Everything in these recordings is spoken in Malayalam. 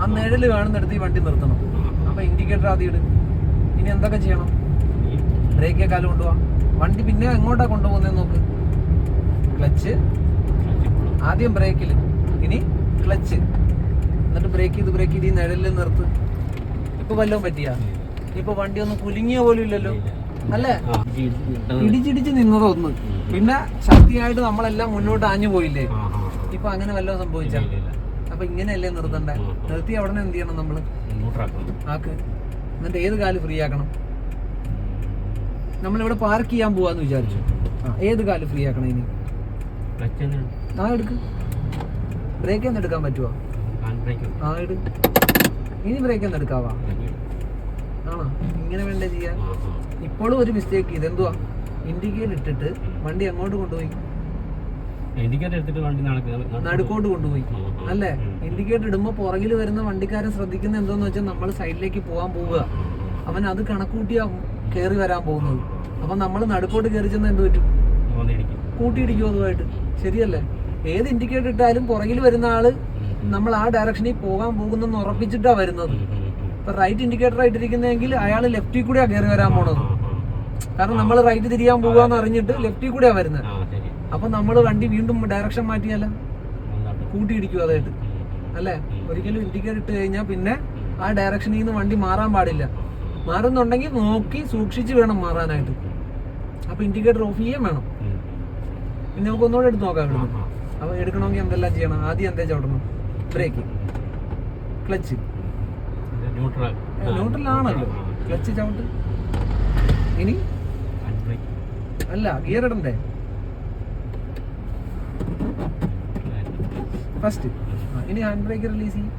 ആ നിഴൽ കാണുന്നിടത്ത് ഈ വണ്ടി നിർത്തണം. അപ്പൊ ഇൻഡിക്കേറ്റർ ആദ്യം ഇട്. ഇനി എന്തൊക്കെ ചെയ്യണം? ബ്രേക്കേ കാലം കൊണ്ടുപോവാം. വണ്ടി പിന്നെ എങ്ങോട്ടാ കൊണ്ടുപോകുന്നത് നോക്ക്. ക്ലച്ച് ആദ്യം ബ്രേക്കിൽ ഇനി ക്ലച്ച് എന്നിട്ട് ബ്രേക്ക് ചെയ്ത് ബ്രേക്ക് ചെയ്ത് ഈ നിഴലിൽ നിർത്ത്. ഇപ്പൊ വല്ലതും പറ്റിയ? ഇപ്പൊ വണ്ടി ഒന്നും കുലുങ്ങിയ പോലും ഇല്ലല്ലോ. അല്ലേ? ഇടിച്ചിടിച്ച് നിന്നതോ ഒന്ന്. പിന്നെ ശക്തിയായിട്ട് നമ്മളെല്ലാം മുന്നോട്ട് ആഞ്ഞു പോയില്ലേ? ഇപ്പൊ അങ്ങനെ വല്ലതും സംഭവിച്ച? അപ്പൊ ഇങ്ങനെയല്ലേ നിർത്തണ്ടേ? നിർത്തി അവിടെ എന്ത് ചെയ്യണം നമ്മൾ? ആക്ക്. എന്നിട്ട് ഏത് കാൽ ഫ്രീ ആക്കണം? നമ്മളിവിടെ പാർക്ക് ചെയ്യാൻ പോവാന്ന് വിചാരിച്ചു. ആ ഏത് കാൽ ഫ്രീ ആക്കണം ഇനി? ആ എടുക്ക്. ബ്രേക്ക് ഒന്ന് എടുക്കാൻ പറ്റുമോ ആ എടു. ഇനി ബ്രേക്ക് ഒന്ന് എടുക്കാവാ. ആണോ? ഇങ്ങനെ വേണ്ടേ ചെയ്യാൻ? ഇപ്പോഴും ഒരു മിസ്റ്റേക്ക് ഇത് എന്തുവാ ഇൻഡിക്കേറ്റർ ഇട്ടിട്ട് വണ്ടി അങ്ങോട്ട് കൊണ്ടുപോയി. ഇൻഡിക്കേറ്റർ എടുത്തിട്ട് വണ്ടി നടുക്കോട്ട് കൊണ്ടുപോയി. അല്ലേ? ഇൻഡിക്കേറ്റർ ഇടുമ്പോ പുറകിൽ വരുന്ന വണ്ടിക്കാരൻ ശ്രദ്ധിക്കുന്ന എന്തോന്ന് വെച്ചാൽ നമ്മൾ സൈഡിലേക്ക് പോകാൻ പോവുക. അവൻ അത് കണക്കൂട്ടിയാ കയറി വരാൻ പോകുന്നത്. അപ്പൊ നമ്മൾ നടുക്കോട്ട് കയറി ചെന്ന് എന്ത് പറ്റും? കൂട്ടിയിടിക്കും അതുമായിട്ട്. ശരിയല്ലേ? ഏത് ഇൻഡിക്കേറ്റർ ഇട്ടാലും പുറകിൽ വരുന്ന ആൾ നമ്മൾ ആ ഡയറക്ഷനിൽ പോകാൻ പോകുന്നെന്ന് ഉറപ്പിച്ചിട്ടാ വരുന്നത്. ഇപ്പൊ റൈറ്റ് ഇൻഡിക്കേറ്റർ ആയിട്ടിരിക്കുന്നെങ്കിൽ അയാൾ ലെഫ്റ്റിൽ കൂടിയാ കയറി വരാൻ പോണത്. കാരണം നമ്മൾ റൈറ്റ് തിരിയാൻ പോകാന്ന് അറിഞ്ഞിട്ട് ലെഫ്റ്റിൽ കൂടിയാ വരുന്നത്. അപ്പൊ നമ്മൾ വണ്ടി വീണ്ടും ഡയറക്ഷൻ മാറ്റിയാലോ? കൂട്ടിയിടിക്കും അതായിട്ട് അല്ലേ? ഒരിക്കലും ഇൻഡിക്കേറ്റർ ഇട്ട് കഴിഞ്ഞാൽ പിന്നെ ആ ഡയറക്ഷനിൽ നിന്ന് വണ്ടി മാറാൻ പാടില്ല. മാറുന്നുണ്ടെങ്കിൽ നോക്കി സൂക്ഷിച്ച് വേണം മാറാനായിട്ട്. അപ്പൊ ഇൻഡിക്കേറ്റർ ഓഫ് ചെയ്യാൻ വേണം. പിന്നെ നമുക്ക് ഒന്നുകൂടെ എടുത്ത് നോക്കാം ഇവിടുന്ന്. അപ്പൊ എടുക്കണമെങ്കിൽ എന്തെല്ലാം ചെയ്യണം? ആദ്യം എന്താ ചവിടണം ബ്രേക്ക് ക്ലച്ച് ന്യൂട്രലാണല്ലോ ക്ലച്ച് ചവിട്ട്. ഇനി? അല്ല ഗിയർ ഇടണ്ടേ? ഫസ്റ്റ് ഇനി ഹാൻഡ് ബ്രേക്ക് റിലീസ് ചെയ്യും.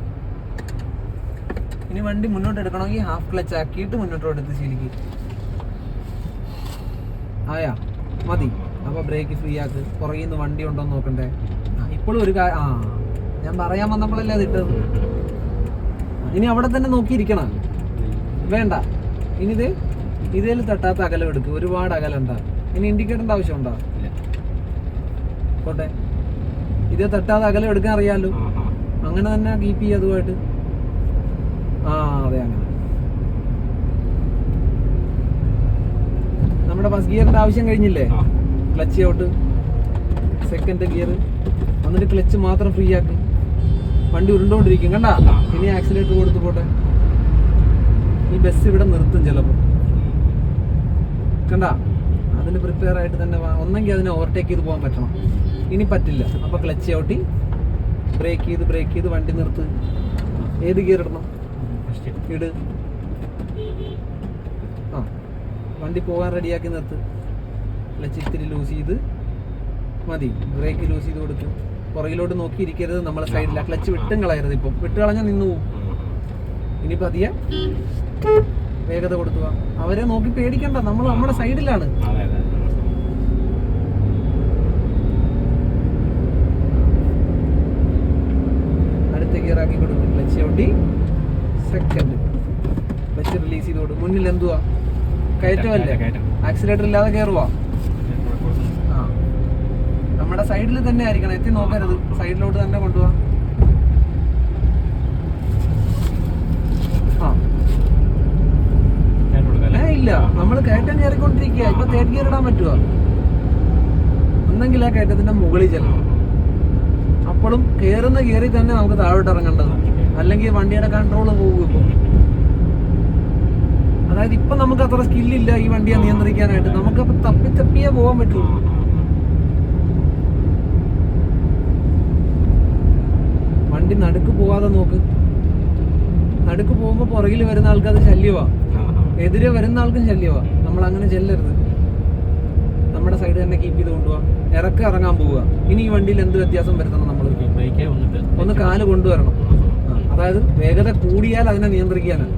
ഇനി വണ്ടി മുന്നോട്ട് എടുക്കണമെങ്കിൽ ഹാഫ് ക്ലച്ച് ആക്കിയിട്ട് മുന്നോട്ട് എടുത്ത് ശീലിക്കും. ആയാ മതി. അപ്പോൾ ബ്രേക്ക് ഫ്രീ ആക്ക്. പുറകിൽ നിന്ന് വണ്ടി ഉണ്ടോ എന്ന് നോക്കണ്ടേ ഇപ്പോഴും ഒരു കാര്യം ആ ഞാൻ പറയാൻ വന്നപ്പോഴല്ലേ അത് ഇട്ടത്. ഇനി അവിടെ തന്നെ നോക്കിയിരിക്കണം. വേണ്ട. ഇനി ഇത് ഇതിൽ തട്ടാത്ത അകലം എടുക്കും. ഒരുപാട് അകലുണ്ട ഇനി ഇൻഡിക്കേറ്ററിന്റെ ആവശ്യമുണ്ടോ പോട്ടെ. ഇത് തട്ടാതെ അകലം എടുക്കാൻ അറിയാലോ. അങ്ങനെ തന്നെ കീപ്പ് ചെയ്യുക അതുമായിട്ട്. ആ അതെ അങ്ങനെ. നമ്മുടെ ഫസ്റ്റ് ഗിയറിന്റെ ആവശ്യം കഴിഞ്ഞില്ലേ? ക്ലച്ച് ഔട്ട് സെക്കൻഡ് ഗിയർ എന്നിട്ട് ക്ലച്ച് മാത്രം ഫ്രീ ആക്കി. വണ്ടി ഉരുണ്ടോണ്ടിരിക്കും കണ്ട? ഇനി ആക്സിലേറ്റർ കൊടുത്ത് പോട്ടെ. ഈ ബസ് ഇവിടെ നിർത്തും ചിലപ്പോ. കണ്ട? അതിന് പ്രിപ്പയർ ആയിട്ട് തന്നെ ഒന്നെങ്കിൽ അതിനെ ഓവർടേക്ക് ചെയ്ത് പോകാൻ പറ്റണം. ഇനി പറ്റില്ല. അപ്പൊ ക്ലച്ച് ഔട്ടി ബ്രേക്ക് ചെയ്ത് ബ്രേക്ക് ചെയ്ത് വണ്ടി നിർത്ത്. ഏത് ഗിയർ ഇടണം? ഇട്. ആ. വണ്ടി പോകാൻ റെഡിയാക്കി നിർത്ത്. ക്ലച്ച് ഇത്തിരി ലൂസ് ചെയ്ത് മതി. ബ്രേക്ക് ലൂസ് ചെയ്ത് കൊടുക്കും. പുറകിലോട്ട് നോക്കിയിരിക്കരുത് നമ്മളെ സൈഡില ക്ലച്ച് വിട്ടും കളയരുത് ഇപ്പം. വിട്ട് കളഞ്ഞാൽ നിന്നു പോവും. ഇനി പതിയെ. വേഗത കൊടുക്കുക. അവരെ നോക്കി പേടിക്കണ്ട. നമ്മൾ നമ്മുടെ സൈഡിലാണ്. അടുത്ത ഗിയർ ആക്കി കൊടുക്കും. ക്ലച്ച് ചവിട്ടി സെക്കൻഡ് ക്ലച്ച് റിലീസ് ചെയ്ത് കൊടുക്കും. മുന്നിൽ എന്തുവാ? കയറ്റമല്ലേ കയറ്റം. ആക്സിലേറ്റർ ഇല്ലാതെ കയറുവാ ആ. നമ്മുടെ സൈഡിൽ തന്നെ ആയിരിക്കണം. എത്തി നോക്കരുത്. സൈഡിലോട്ട് തന്നെ കൊണ്ടുപോവാ ആ ഏ ഇല്ല. നമ്മൾ കയറ്റം കയറിക്കൊണ്ടിരിക്കുക ഇപ്പൊ തേർഡ് ഗിയർ ഇടാൻ പറ്റുമോ ഒന്നെങ്കിൽ ആ കയറ്റത്തിന്റെ മുകളിൽ ചെല്ലണം. അപ്പോഴും കയറുന്ന ഗിയറിൽ തന്നെ നമുക്ക് താഴോട്ട് ഇറങ്ങേണ്ടത് അല്ലെങ്കിൽ വണ്ടിയുടെ കൺട്രോൾ പോകും ഇപ്പൊ. അതായത് ഇപ്പൊ നമുക്ക് അത്ര സ്കില്ലില്ല ഈ വണ്ടിയെ നിയന്ത്രിക്കാനായിട്ട്. നമുക്ക് അപ്പൊ തപ്പി തപ്പിയേ പോകാൻ പറ്റുള്ളൂ. വണ്ടി നടുക്ക് പോവാതെ നോക്ക്. നടുക്ക് പോകുമ്പോ പുറകിൽ വരുന്ന ആൾക്കാർ ശല്യമാ എതിരെ വരുന്ന ആൾക്കും ശല്യമാ നമ്മൾ അങ്ങനെ ചെല്ലരുത്. നമ്മുടെ സൈഡ് തന്നെ കീപ്പ് ചെയ്ത് കൊണ്ടുപോവാ. ഇറക്കം ഇറങ്ങാൻ പോവുക. ഇനി ഈ വണ്ടിയിൽ എന്ത് വ്യത്യാസം വരുത്തണം നമ്മൾ ഒന്ന് കാൽ കൊണ്ടുവരണം. അതായത് വേഗത കൂടിയാൽ അതിനെ നിയന്ത്രിക്കാനാണ്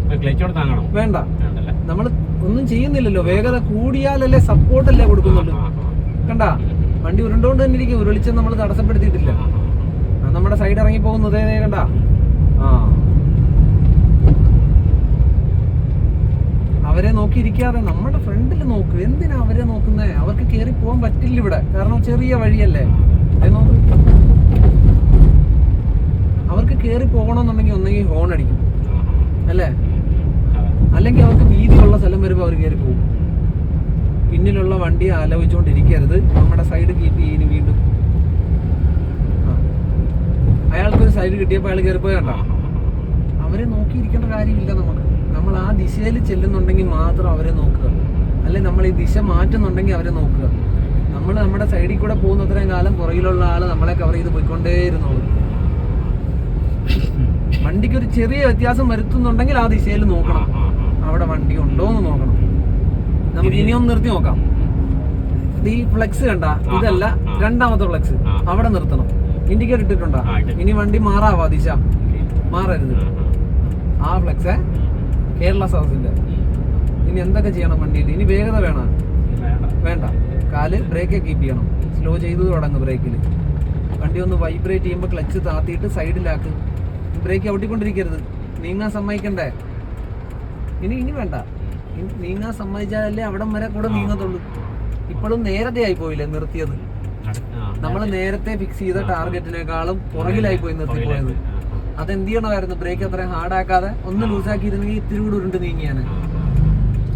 വേണ്ട. നമ്മൾ ഒന്നും ചെയ്യുന്നില്ലല്ലോ. വേഗത കൂടിയാലല്ലേ സപ്പോർട്ടല്ലേ കൊടുക്കുന്നുള്ളൂ. കണ്ട? വണ്ടി ഉരുണ്ടോണ്ട് തന്നെ ഇരിക്കും. ഉരുളിച്ച് നമ്മൾ തടസ്സപ്പെടുത്തിയിട്ടില്ല. നമ്മുടെ സൈഡ് ഇറങ്ങി പോകുന്നത് കണ്ട ആ അവരെ നോക്കിയിരിക്കാതെ നമ്മുടെ ഫ്രണ്ടിൽ നോക്ക്. എന്തിനാ അവരെ നോക്കുന്നേ? അവർക്ക് കയറി പോകാൻ പറ്റില്ല ഇവിടെ. കാരണം ചെറിയ വഴിയല്ലേ. അവർക്ക് കയറി പോകണമെന്നുണ്ടെങ്കിൽ ഒന്നെങ്കിൽ ഹോൺ അടിക്കും. അല്ലേ? അല്ലെങ്കിൽ അവർക്ക് വീതിയുള്ള സ്ഥലം വരുമ്പോൾ അവർ കയറി പോകും. പിന്നിലുള്ള വണ്ടി ആലോചിച്ചുകൊണ്ടിരിക്കരുത് നമ്മുടെ സൈഡ് കീപ്പ് ചെയ്യുന്നു വീണ്ടും. അയാൾക്കൊരു സൈഡ് കിട്ടിയപ്പോൾ അയാൾ കയറി പോയാണ്ടോ. അവരെ നോക്കിയിരിക്കേണ്ട കാര്യമില്ല നമുക്ക്. നമ്മൾ ആ ദിശയിൽ ചെല്ലുന്നുണ്ടെങ്കിൽ മാത്രം അവരെ നോക്കുക. അല്ലെ നമ്മൾ ഈ ദിശ മാറ്റുന്നുണ്ടെങ്കിൽ അവരെ നോക്കുക. നമ്മൾ നമ്മുടെ സൈഡിൽ കൂടെ പോകുന്ന അത്രയും കാലം പുറകിലുള്ള ആൾ നമ്മളെ കവർ ചെയ്ത് പോയിക്കൊണ്ടേയിരുന്നുള്ളൂ വണ്ടിക്ക് ഒരു ചെറിയ വ്യത്യാസം വരുത്തുന്നുണ്ടെങ്കിൽ ആ ദിശയിൽ നോക്കണം. അവിടെ വണ്ടി ഉണ്ടോ എന്ന് നോക്കണം. നമുക്ക് ഇനിയൊന്ന് നിർത്തി നോക്കാം. ഈ ഫ്ലെക്സ് കണ്ട ഇതല്ല രണ്ടാമത്തെ ഫ്ലെക്സ് അവിടെ നിർത്തണം. ഇൻഡിക്കേറ്റർ ഇട്ടിട്ടുണ്ടോ? ഇനി വണ്ടി മാറാവാ ദിശ? മാറരുത്. ആ ഫ്ലെക്സ് കേരള സൗസിന്റെ ഇനി എന്തൊക്കെ ചെയ്യണം വണ്ടിയിൽ? ഇനി വേഗത വേണം. വേണ്ട. കാൽ ബ്രേക്ക് കീപ്പ് ചെയ്യണം. സ്ലോ ചെയ്ത് തുടങ്ങും ബ്രേക്കിൽ വണ്ടി ഒന്ന് വൈബ്രേറ്റ് ചെയ്യുമ്പോൾ ക്ലച്ച് താത്തിയിട്ട് സൈഡിലാക്ക്. ബ്രേക്ക് ഔട്ടിക്കൊണ്ടിരിക്കരുത് നീങ്ങാൻ സമ്മതിക്കണ്ടേ? ഇനി ഇനി വേണ്ട. നീങ്ങാൻ സമ്മതിച്ചാലല്ലേ അവിടം വരെ കൂടെ നീങ്ങത്തുള്ളൂ. ഇപ്പോഴും നേരത്തെ ആയി പോയില്ലേ നിർത്തിയത് നമ്മൾ നേരത്തെ. ഫിക്സ് ചെയ്ത ടാർഗറ്റിനേക്കാളും പുറകിലായി പോയി നിർത്തി പോയത് ആ, അതെന്ത് ചെയ്യണമായിരുന്നു? ബ്രേക്ക് അത്രയും ഹാർഡ് ആക്കാതെ ഒന്ന് ലൂസാക്കിയിരുന്നെങ്കിൽ ഇത്തിരി കൂടെ ഉരുണ്ട് നീങ്ങിയാണ്.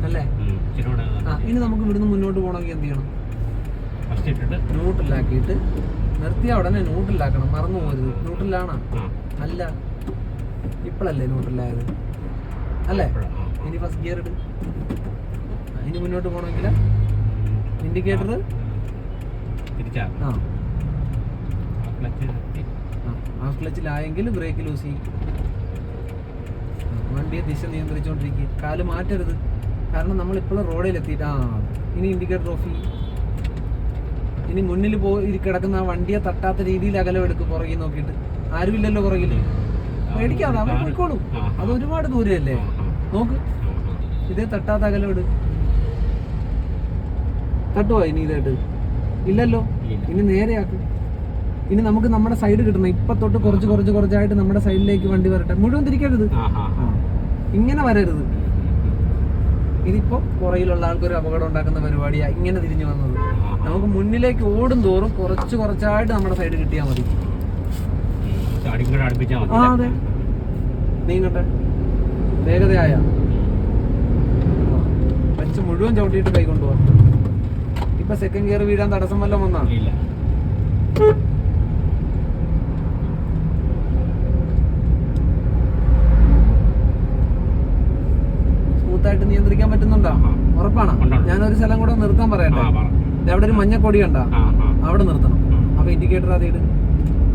അല്ലേ? ആ ഇനി നമുക്ക് ഇവിടുന്ന് മുന്നോട്ട് പോകണമെങ്കിൽ എന്ത് ചെയ്യണം? ന്യൂട്രലാക്കിയിട്ട് നിർത്തിയ ഉടനെ ന്യൂട്രലാക്കണം മറന്നു പോകരുത്. ന്യൂട്രലാണോ. അല്ല. ഇപ്പോഴല്ലേ ന്യൂട്രലായത് അല്ലേ? ഇനി ഫസ്റ്റ് ഗിയർ ഇട്. ഇനി മുന്നോട്ട് പോകണമെങ്കിൽ ഇൻഡിക്കേറ്റർ ആ ആ, ക്ലച്ചിലായെങ്കിൽ ബ്രേക്ക് ലൂസ് ചെയ്യും. വണ്ടിയെ ദിശ നിയന്ത്രിച്ചുകൊണ്ടിരിക്കുക കാൽ മാറ്റരുത്. കാരണം നമ്മൾ ഇപ്പോഴും റോഡിൽ എത്തിയിട്ട് ആ ഇനി ഇൻഡിക്കേറ്റർ ഓഫ് ചെയ്യും. ഇനി മുന്നിൽ പോയി കിടക്കുന്ന ആ വണ്ടിയെ തട്ടാത്ത രീതിയിൽ അകലം എടുക്കും പുറകിൽ നോക്കിയിട്ട്. ആരുമില്ലല്ലോ പുറകിൽ. പേടിക്കാതെ അവർ പോയിക്കോളും. അത് ഒരുപാട് ദൂരമല്ലേ. നോക്ക്. ഇതേ തട്ടാത്ത അകലം എടു തട്ടുവോ ഇനി ഇതായിട്ട്? ഇല്ലല്ലോ. ഇനി നേരെയാക്ക്. ഇനി നമുക്ക് നമ്മുടെ സൈഡ് കിട്ടണം. ഇപ്പൊ തൊട്ട് കുറച്ച് കുറച്ച് കുറച്ചായിട്ട് നമ്മുടെ സൈഡിലേക്ക് വണ്ടി വരട്ടെ. മുഴുവൻ തിരിക്കരുത്. ഇങ്ങനെ വരരുത്. ഇതിപ്പോ പുറയിലുള്ള ആൾക്കൊരു അപകടം ഉണ്ടാക്കുന്ന പരിപാടിയാ ഇങ്ങനെ തിരിഞ്ഞു വന്നത്. നമുക്ക് മുന്നിലേക്ക് ഓടും തോറും കുറച്ച് കുറച്ചായിട്ട് നമ്മുടെ സൈഡ് കിട്ടിയാൽ മതി. ആ അതെ. നീങ്ങട്ടെ. വേഗതയായ. വെച്ച് മുഴുവൻ ചവിട്ടിയിട്ട് കൈ കൊണ്ടുപോകാം. ഇപ്പൊ സെക്കൻഡ് ഗിയർ വീഴാൻ തടസ്സം വല്ലതും വന്നാ ഇല്ല സ്മൂത്ത് ആയിട്ട് നിയന്ത്രിക്കാൻ പറ്റുന്നുണ്ടോ? ഉറപ്പാണ്. ഞാനൊരു സ്ഥലം കൂടെ നിർത്താൻ പറയട്ടെ. എവിടെ അവിടെ ഒരു മഞ്ഞക്കൊടി ഉണ്ടോ. അവിടെ നിർത്തണം. അപ്പൊ ഇൻഡിക്കേറ്റർ അത് ഇട്.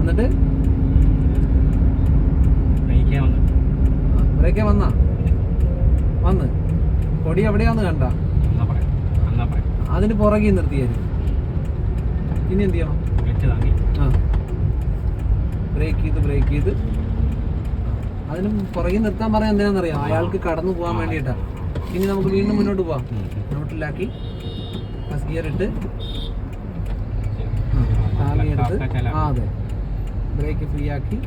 എന്നിട്ട്? ബ്രേക്കേ വന്നു. വന്നാ? കൊടി എവിടെയാന്ന് കണ്ട? അതിന് പുറകെ നിർത്തിയായിരുന്നു. ഇനി എന്ത് ചെയ്യണം? ആ. ബ്രേക്ക് ചെയ്ത് ബ്രേക്ക് ചെയ്ത്. അതിന് പുറകെ നിർത്താൻ പറയാൻ എന്തിനാണെന്നറിയാം? അയാൾക്ക് കടന്നു പോകാൻ വേണ്ടിയിട്ടാ. ഇനി നമുക്ക് വീണ്ടും മുന്നോട്ട് പോവാം. നോട്ടിലാക്കി ഫസ്റ്റ് ഗിയർ ഇട്ട് താങ്ങിയെടുത്ത് ആ അതെ. ബ്രേക്ക് ഫ്രീ ആക്കി.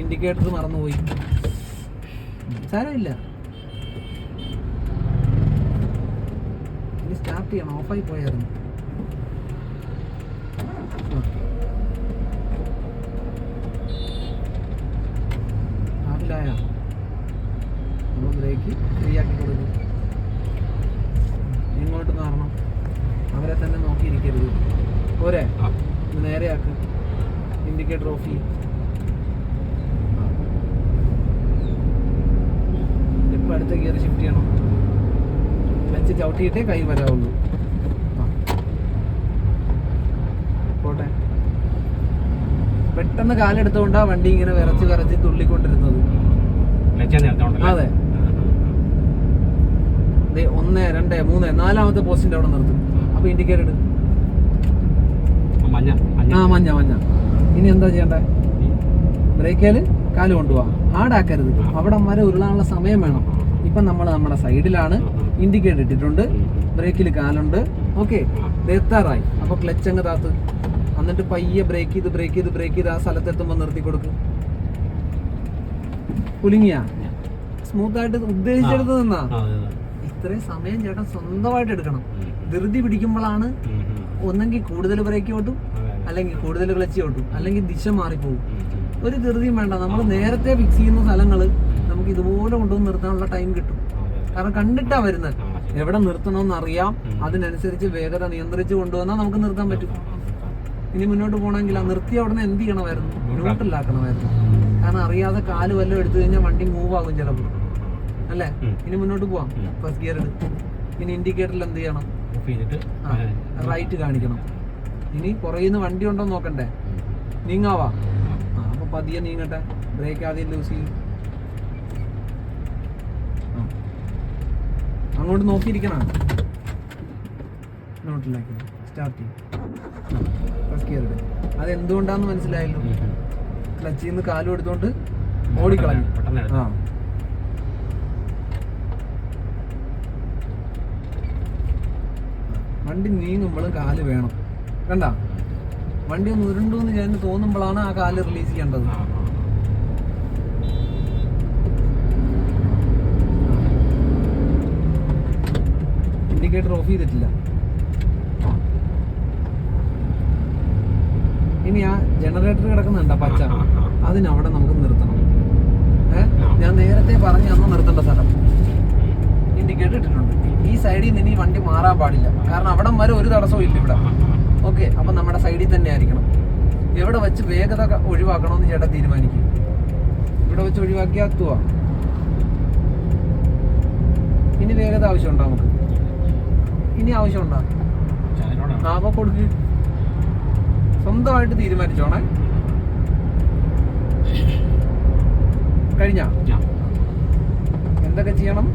ഇൻഡിക്കേറ്റർ മറന്നുപോയി. സാരമില്ല. ഇനി സ്റ്റാർട്ട് ചെയ്യണം. ഓഫായി പോയായിരുന്നു ആപ്പിലായ നമ്മൾ ബ്രേക്ക് ഫ്രീ ആക്കി കൊടുക്കും ഇങ്ങോട്ട് മാറണം അവരെ തന്നെ നോക്കിയിരിക്കരുത് പോരെ ആ. ഇത് നേരെയാക്ക് ഇൻഡിക്കേറ്റർ ഓഫ് ചെയ്യും ഇപ്പം അടുത്ത ഗിയർ ഷിഫ്റ്റ് ചെയ്യണം. ക്ലച്ച് ചവിട്ടിയിട്ടേ കൈ വരാവുള്ളൂ. പോട്ടെ. പെട്ടെന്ന് കാലെടുത്തോണ്ടാ വണ്ടി ഇങ്ങനെ വിറച്ച് വിറച്ച് തുള്ളിക്കൊണ്ടിരുന്നത്. അതെ. ഒന്ന് രണ്ട് മൂന്ന് നാലാമത്തെ പോസ്റ്റിന്റെ അവിടെ നിർത്തും. അപ്പൊ ഇൻഡിക്കേറ്റർ ഇട്. ആ മഞ്ഞ മഞ്ഞ. ഇനി എന്താ ചെയ്യണ്ടേ? ബ്രേക്കേൽ കാൽ കൊണ്ടുപോവാ. ഹാർഡാക്കരുത് അവിടെ വരെ ഉരുളാനുള്ള സമയം വേണം. ഇപ്പൊ നമ്മൾ നമ്മുടെ സൈഡിലാണ് ഇൻഡിക്കേറ്റർ ഇട്ടിട്ടുണ്ട്. ബ്രേക്കിൽ കാലുണ്ട്. ഓക്കെ. എത്താറായി. അപ്പോൾ ക്ലച്ച് അങ്ങ് താത്ത്. എന്നിട്ട് പയ്യെ ബ്രേക്ക് ചെയ്ത് ബ്രേക്ക് ചെയ്ത് ബ്രേക്ക് ചെയ്ത് ആ സ്ഥലത്തെത്തുമ്പോൾ നിർത്തി കൊടുക്കും. കുലുങ്ങിയ? സ്മൂത്ത് ആയിട്ട് ഉദ്ദേശിച്ചെടുത്ത് നിന്നാ. ഇത്രയും സമയം ചേട്ടൻ സ്വന്തമായിട്ട് എടുക്കണം. ധൃതി പിടിക്കുമ്പോഴാണ്. ഒന്നെങ്കിൽ കൂടുതൽ ബ്രേക്ക് ഓട്ടും. അല്ലെങ്കിൽ കൂടുതൽ ക്ലച്ച് ഓട്ടും അല്ലെങ്കിൽ ദിശ മാറിപ്പോകും. ഒരു ധൃതിയും വേണ്ട. നമ്മൾ നേരത്തെ ഫിക്സ് ചെയ്യുന്ന സ്ഥലങ്ങൾ നമുക്ക് ഇതുപോലെ കൊണ്ടുവന്ന് നിർത്താനുള്ള ടൈം കിട്ടും. കാരണം കണ്ടിട്ടാ വരുന്നത്. എവിടെ നിർത്തണമെന്ന് അറിയാം. അതിനനുസരിച്ച് വേഗത നിയന്ത്രിച്ച് കൊണ്ടുവന്നാൽ നമുക്ക് നിർത്താൻ പറ്റും. ഇനി മുന്നോട്ട് പോകണമെങ്കിൽ ആ നിർത്തി അവിടെ നിന്ന് എന്ത് ചെയ്യണമായിരുന്നു? ന്യൂട്രലാക്കണമായിരുന്നു കാരണം അറിയാതെ കാൽ വല്ലതും എടുത്തു കഴിഞ്ഞാൽ വണ്ടി മൂവ് ആകും ചിലപ്പോൾ. അല്ലേ? ഇനി മുന്നോട്ട് പോവാം. ഫസ്റ്റ് ഗിയർ എടുക്കും ഇനി ഇൻഡിക്കേറ്ററിൽ എന്ത് ചെയ്യണം? റൈറ്റ് കാണിക്കണം. ഇനി കുറയുന്ന വണ്ടി ഉണ്ടോ നോക്കണ്ടേ? നീങ്ങാവാ. ആ അപ്പൊ പതിയെ നീങ്ങട്ടെ. ബ്രേക്ക് ആദ്യം ലൂസ് ചെയ്യും ആ. അങ്ങോട്ട് നോക്കിയിരിക്കണം. നോട്ടിലാക്കി സ്റ്റാർട്ട് ചെയ്യും. അത് എന്തുകൊണ്ടാന്ന് മനസ്സിലായല്ലോ? ക്ലച്ചിൽ നിന്ന് കാലും എടുത്തോണ്ട് ഓടിക്കളഞ്ഞു. ആ. വണ്ടി നീങ്ങുമ്പോഴും കാൽ വേണം. കണ്ട? വണ്ടി ഒന്ന് ഉരുണ്ടു എന്ന് ഞാൻ തോന്നുമ്പോഴാണ് ആ കാൽ റിലീസ് ചെയ്യേണ്ടത് ആ, ആ. ഇൻഡിക്കേറ്റർ ഓഫ് ചെയ്തിട്ടില്ല. ഇനി ആ ജനറേറ്റർ കിടക്കുന്നുണ്ട് പച്ച. അതിനവിടെ നമുക്ക് നിർത്തണം. ഞാൻ നേരത്തെ പറഞ്ഞു അന്ന് നിർത്തേണ്ട സ്ഥലം. ഇൻഡിക്കേറ്റർ ഇട്ടിട്ടുണ്ട്. ഈ സൈഡിൽ നിന്ന് ഇനി വണ്ടി മാറാൻ പാടില്ല. കാരണം അവിടം വരെ ഒരു തടസ്സവും ഇല്ല ഇവിടെ. ഓക്കെ അപ്പം നമ്മുടെ സൈഡിൽ തന്നെ ആയിരിക്കണം. എവിടെ വെച്ച് വേഗത ഒഴിവാക്കണമെന്ന് ചേട്ടാ തീരുമാനിക്കും. ഇവിടെ വെച്ച് ഒഴിവാക്കിയാൽ ഇനി വേഗത ആവശ്യമുണ്ടോ നമുക്ക്? ഇനി ആവശ്യമുണ്ടോ? അപ്പൊ കൊടുക്ക്. സ്വന്തമായിട്ട് തീരുമാനിച്ചോണേ. കഴിഞ്ഞ? എന്തൊക്കെ ചെയ്യണം?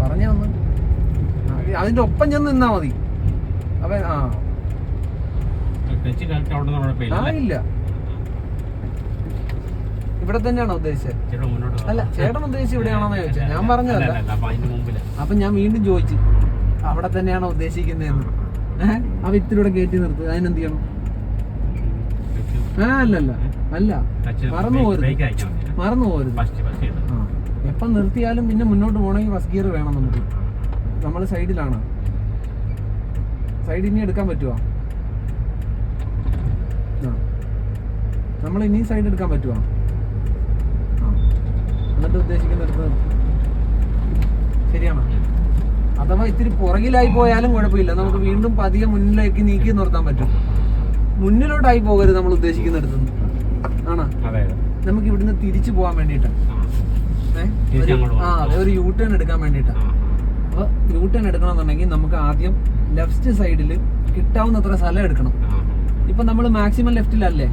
പറഞ്ഞു തന്നു അതിന്റെ ഒപ്പം ചെന്ന് നിന്നാ മതി. അപ്പൊ ആ ഇല്ല. ഇവിടെ തന്നെയാണോ ഉദ്ദേശിച്ചത്? അല്ല ചേട്ടൻ ഉദ്ദേശിച്ചത് ഇവിടെയാണോന്ന് ചോദിച്ചത്. ഞാൻ പറഞ്ഞതല്ല. അപ്പൊ ഞാൻ വീണ്ടും ചോദിച്ചു. അവിടെ തന്നെയാണോ ഉദ്ദേശിക്കുന്നതെന്ന്. ഏഹ് ആ വിത്തിലൂടെ കയറ്റി നിർത്തുക അതിനെന്ത് ചെയ്യണം? ആ അല്ലല്ല അല്ല. മറന്നു പോരുത്. മറന്നു പോരുത്. എപ്പം നിർത്തിയാലും പിന്നെ മുന്നോട്ട് പോകണമെങ്കിൽ ഫസ്റ്റ് ഗിയർ വേണം നമുക്ക്. നമ്മൾ സൈഡിലാണ്. സൈഡ് ഇനി എടുക്കാൻ പറ്റുമോ നമ്മൾ ഇനി സൈഡ് എടുക്കാൻ പറ്റുമോ എന്നിട്ട് ഉദ്ദേശിക്കുന്നിടത്ത്. ശരിയാണോ? അഥവാ ഇത്തിരി പുറകിലായി പോയാലും കുഴപ്പമില്ല. നമുക്ക് വീണ്ടും പതിയെ മുന്നിലേക്ക് നീക്കി നിർത്താൻ പറ്റും. മുന്നിലോട്ടായി പോകരുത് നമ്മൾ ഉദ്ദേശിക്കുന്നിടത്ത് ആണോ? നമുക്ക് ഇവിടുന്ന് തിരിച്ചു പോകാൻ വേണ്ടിയിട്ടാണ് ആ. അതെ ഒരു യൂ ടേൺ എടുക്കാൻ വേണ്ടിയിട്ടാണ് അപ്പൊ അപ്പോൾ യൂ ടേൺ എടുക്കണമെന്നുണ്ടെങ്കിൽ നമുക്ക് ആദ്യം ലെഫ്റ്റ് സൈഡിൽ കിട്ടാവുന്നത്ര സ്ഥലം എടുക്കണം. ഇപ്പൊ നമ്മൾ മാക്സിമം ലെഫ്റ്റിലല്ലേ?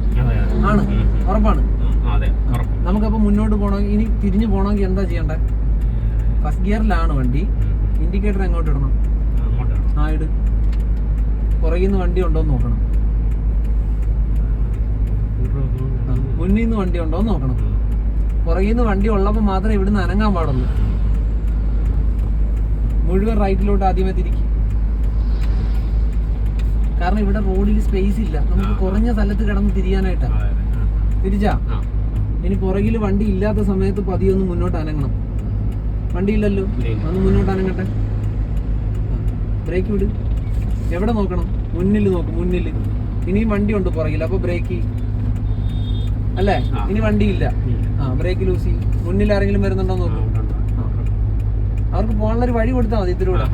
ആണ്. ഉറപ്പാണ്. നമുക്കപ്പോൾ മുന്നോട്ട് പോകണമെങ്കിൽ ഇനി തിരിഞ്ഞു പോകണമെങ്കിൽ എന്താ ചെയ്യേണ്ടത് ഫസ്റ്റ് ഗിയറിലാണ് വണ്ടി? ഇൻഡിക്കേറ്റർ എങ്ങോട്ട് ഇടണം? ആ ഇട്. പുറകിൽ നിന്ന് വണ്ടി ഉണ്ടോ എന്ന് നോക്കണം. മുന്നിൽ നിന്ന് വണ്ടി ഉണ്ടോ എന്ന് നോക്കണം. പുറകിൽ നിന്ന് വണ്ടി ഉള്ളപ്പോൾ മാത്രമേ ഇവിടുന്ന് അനങ്ങാൻ പാടുള്ളൂ. മുഴുവൻ റൈറ്റിലോട്ട് ആദ്യമേ തിരിക്കും. കാരണം ഇവിടെ റോഡിൽ സ്പേസ് ഇല്ല. നമുക്ക് കുറഞ്ഞ സ്ഥലത്ത് കിടന്ന് തിരിയാനായിട്ടാ. അതെ അതെ. തിരിച്ചാ. ഇനി പുറകിൽ വണ്ടി ഇല്ലാത്ത സമയത്ത് പതിയൊന്ന് മുന്നോട്ട് അനങ്ങണം. വണ്ടി ഇല്ലല്ലോ? ഇല്ല, ഇല്ല. ഒന്ന് മുന്നോട്ട് അനങ്ങട്ടെ. ബ്രേക്ക് വിട്. എവിടെ നോക്കണം? മുന്നിൽ നോക്കും മുന്നിൽ ഇനിയും വണ്ടി ഉണ്ട് പുറകിൽ അപ്പൊ ബ്രേക്ക് അല്ലേ? ഇനി വണ്ടി ഇല്ല. ആ ബ്രേക്ക് ലൂസി ചെയ്യും. മുന്നിൽ ആരെങ്കിലും വരുന്നുണ്ടോ നോക്കും. അവർക്ക് പോകാനുള്ള ഒരു വഴി കൊടുത്താൽ മതി ഇതിലൂടെ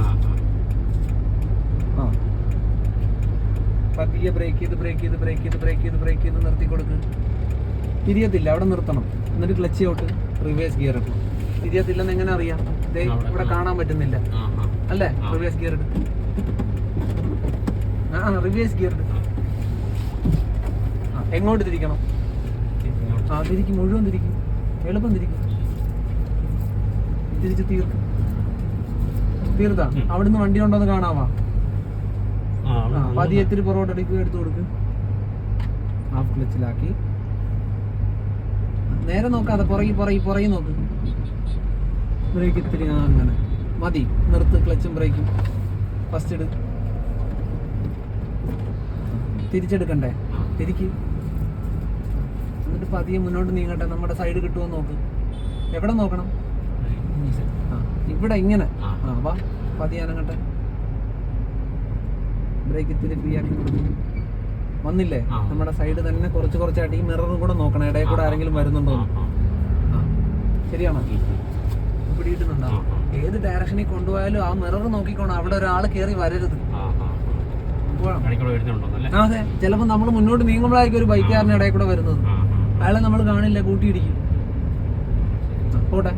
ആ, പതിയെ ബ്രേക്ക് ചെയ്ത് ബ്രേക്ക് ചെയ്ത് ബ്രേക്ക് ചെയ്ത് ബ്രേക്ക് ചെയ്ത് ബ്രേക്ക് ചെയ്ത് നിർത്തി കൊടുക്ക് തിരിയത്തില്ല അവിടെ നിർത്തണം. എന്നിട്ട് ക്ലച്ച് ഔട്ട് റിവേഴ്സ് ഗിയർ ഇട്ടു. തിരിയത്തില്ലെന്ന് എങ്ങനെ അറിയാം? ദേ ഇവിടെ കാണാൻ പറ്റുന്നില്ല. അല്ലേ? റിവേഴ്സ് ഗിയർ ഇട്ടു. ആ റിവേഴ്സ് ഗിയർ ഇട്ടു. എങ്ങോട്ട് തിരിക്കണം. ആ തിരിക്കും മുഴുവൻ തിരിക്കും. എളുപ്പം തിരിക്കും. തിരിച്ച് തീർക്കും. തീർത്താ? അവിടുന്ന് വണ്ടി ഉണ്ടോ എന്ന് കാണാവാ പതിയെ ഇത്തിരി പുറകോട്ട് അടിക്കുക എടുത്തു കൊടുക്ക്. ഹാഫ് ക്ലച്ചിലാക്കി നേരെ നോക്കാതെ പുറകെ പുറകെ പുറകെ നോക്ക്. ബ്രേക്ക് ഇത്തിരി അങ്ങനെ. മതി നിർത്ത് ക്ലച്ചും ബ്രേക്കും ഫസ്റ്റ് ഇട്. തിരിച്ചെടുക്കണ്ടേ? തിരിക്ക്. എന്നിട്ട് പതിയെ മുന്നോട്ട് നീങ്ങട്ടെ. നമ്മുടെ സൈഡ് കിട്ടുമോ നോക്ക്. എവിടെ നോക്കണം? ഇവിടെ ഇങ്ങനെ. ആ വാ. പതിയാനങ്ങട്ടെ ബ്രേക്ക് ഇത്തിരി ഫ്രീ ആക്കി കൊടുക്കും. വന്നില്ലേ? നമ്മുടെ സൈഡ് തന്നെ കുറച്ച് കുറച്ചായിട്ട് ഈ മിററും കൂടെ നോക്കണം. ഇടയിൽ കൂടെ ആരെങ്കിലും വരുന്നുണ്ടോ. ശരിയാണോ. പിടിയിട്ടുന്നുണ്ടോ. ഏത് ഡയറക്ഷനിൽ കൊണ്ടുപോയാലും ആ മിറർ നോക്കിക്കോണം. അവിടെ ഒരാൾ കയറി വരരുത്. അതെ. ചിലപ്പോ നമ്മൾ മുന്നോട്ട് നീങ്ങുമ്പോഴായിരിക്കും ഒരു ബൈക്കുകാരന്റെ ഇടയിൽ കൂടെ വരുന്നത്. അയാളെ നമ്മൾ കാണില്ല കൂട്ടിയിടിക്കും. പോട്ടെ.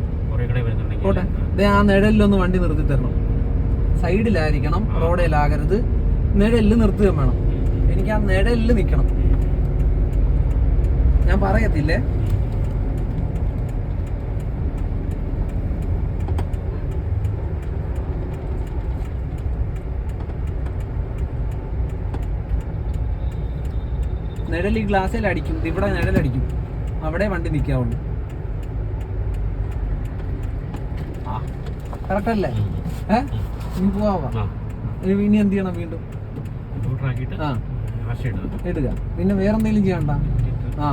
ആ. നിഴലിലൊന്ന് വണ്ടി നിർത്തി തരണം സൈഡിലായിരിക്കണം റോഡിലാകരുത് നിഴലിൽ നിർത്തുകയും വേണം. എനിക്ക് ആ നിഴലിൽ നിൽക്കണം. ഞാൻ പറയത്തില്ലേ? നിഴൽ ഈ ഗ്ലാസ്സിൽ അടിക്കും. ഇവിടെ നിഴലടിക്കും അവിടെ വണ്ടി നിൽക്കാവുള്ളൂ. ആ കറക്റ്റ് അല്ലേ? ഏ? ഇനി പോവാ. ഇനി എന്ത് ചെയ്യണം വീണ്ടും? ആ. ഇടുക. പിന്നെ വേറെ എന്തെങ്കിലും ചെയ്യണ്ട ആ.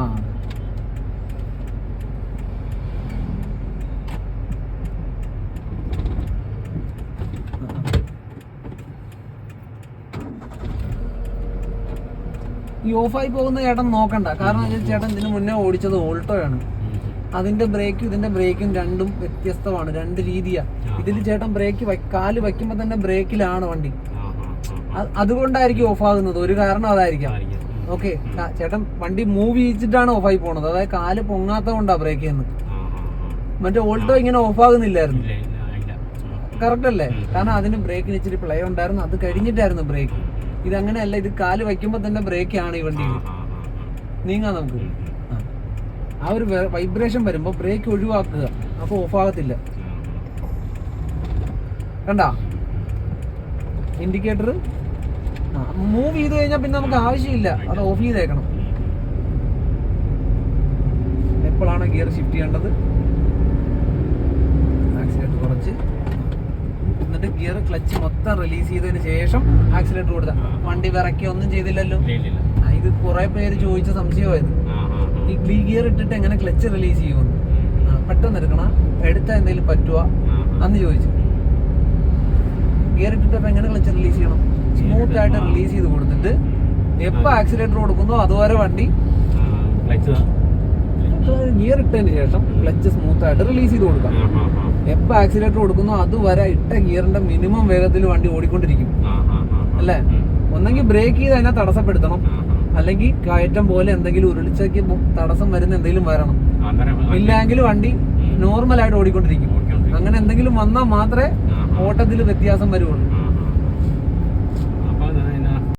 ഈ ഓഫായി പോകുന്ന ചേട്ടൻ നോക്കണ്ട. കാരണം ചേട്ടൻ ഇതിന് മുന്നേ ഓടിച്ചത് ഓൾട്ടോയാണ്. അതിന്റെ ബ്രേക്കും ഇതിന്റെ ബ്രേക്കും രണ്ടും വ്യത്യസ്തമാണ്. രണ്ട് രീതിയാ. ഇതിൽ ചേട്ടൻ ബ്രേക്ക് കാൽ വയ്ക്കുമ്പോ തന്നെ ബ്രേക്കിലാണ് വണ്ടി. അതുകൊണ്ടായിരിക്കും ഓഫ് ആകുന്നത് ഒരു കാരണം അതായിരിക്കാം. ഓക്കെ. ചേട്ടൻ വണ്ടി മൂവ് ചെയ്യിച്ചിട്ടാണ് ഓഫായി പോണത്. അതായത് കാൽ പൊങ്ങാത്ത കൊണ്ടാ ബ്രേക്ക് ചെയ്യുന്നത് മറ്റേ ഓൾട്ടോ ഇങ്ങനെ ഓഫ് ആകുന്നില്ലായിരുന്നു കറക്റ്റ് അല്ലേ? കാരണം അതിന് ബ്രേക്കിന് ഇച്ചിരി പ്ലേ ഉണ്ടായിരുന്നു. അത് കഴിഞ്ഞിട്ടായിരുന്നു ബ്രേക്ക് ഇത് അങ്ങനെയല്ല ഇത് കാൽ വയ്ക്കുമ്പോ തന്നെ ബ്രേക്ക് ആണ് ഈ വണ്ടിയിൽ നീങ്ങാം നമുക്ക്. ആ. ആ ഒരു വൈബ്രേഷൻ വരുമ്പോൾ ബ്രേക്ക് ഒഴിവാക്കുക. അപ്പോൾ ഓഫ് ആകത്തില്ല കണ്ട? ഇൻഡിക്കേറ്റർ മൂവ് ചെയ്ത് കഴിഞ്ഞാൽ പിന്നെ നമുക്ക് ആവശ്യമില്ല. അത് ഓഫ് ചെയ്തേക്കണം. എപ്പോഴാണ് ഗിയർ ഷിഫ്റ്റ് ചെയ്യേണ്ടത്? ആക്സിലേറ്റർ കുറച്ച്. എന്നിട്ട് ഗിയർ ക്ലച്ച് മൊത്തം റിലീസ് ചെയ്തതിന് ശേഷം ആക്സിലേറ്റർ കൊടുത്ത. വണ്ടി വിറക്കി ഒന്നും ചെയ്തില്ലല്ലോ? ഇത് കുറെ പേര് ചോദിച്ച സംശയമായത്. ഈ ഗ്ലീ ഗിയർ ഇട്ടിട്ട് എങ്ങനെ ക്ലച്ച് റിലീസ് ചെയ്യുമെന്ന്. പെട്ടെന്ന് എടുക്കണം? എടുത്താൽ എന്തെങ്കിലും പറ്റുക അന്ന് ചോദിച്ചു. ഗിയർ ഇട്ടിട്ട് എങ്ങനെ ക്ലച്ച് റിലീസ് ചെയ്യണം? സ്മൂത്ത് ആയിട്ട് റിലീസ് ചെയ്ത് കൊടുത്തിട്ട് എപ്പോ ആക്സിലേറ്റർ കൊടുക്കുന്നോ അതുവരെ വണ്ടി ഗിയർ ഇട്ടതിന് ശേഷം ക്ലച്ച് സ്മൂത്ത് ആയിട്ട് റിലീസ് ചെയ്ത് കൊടുക്കാം. എപ്പോ ആക്സിലേറ്റർ കൊടുക്കുന്നോ അതുവരെ ഇട്ട ഗിയറിന്റെ മിനിമം വേഗത്തിൽ വണ്ടി ഓടിക്കൊണ്ടിരിക്കും. അല്ലേ? ഒന്നെങ്കിൽ ബ്രേക്ക് ചെയ്ത് അതിനെ തടസ്സപ്പെടുത്തണം. അല്ലെങ്കിൽ കയറ്റം പോലെ എന്തെങ്കിലും ഉരുളിച്ചയ്ക്ക് മു- തടസ്സം വരുന്ന എന്തെങ്കിലും വരണം. ഇല്ലെങ്കിൽ വണ്ടി നോർമൽ ആയിട്ട് ഓടിക്കൊണ്ടിരിക്കും. അങ്ങനെ എന്തെങ്കിലും വന്നാൽ മാത്രമേ ഓട്ടത്തിൽ വ്യത്യാസം വരുള്ളൂ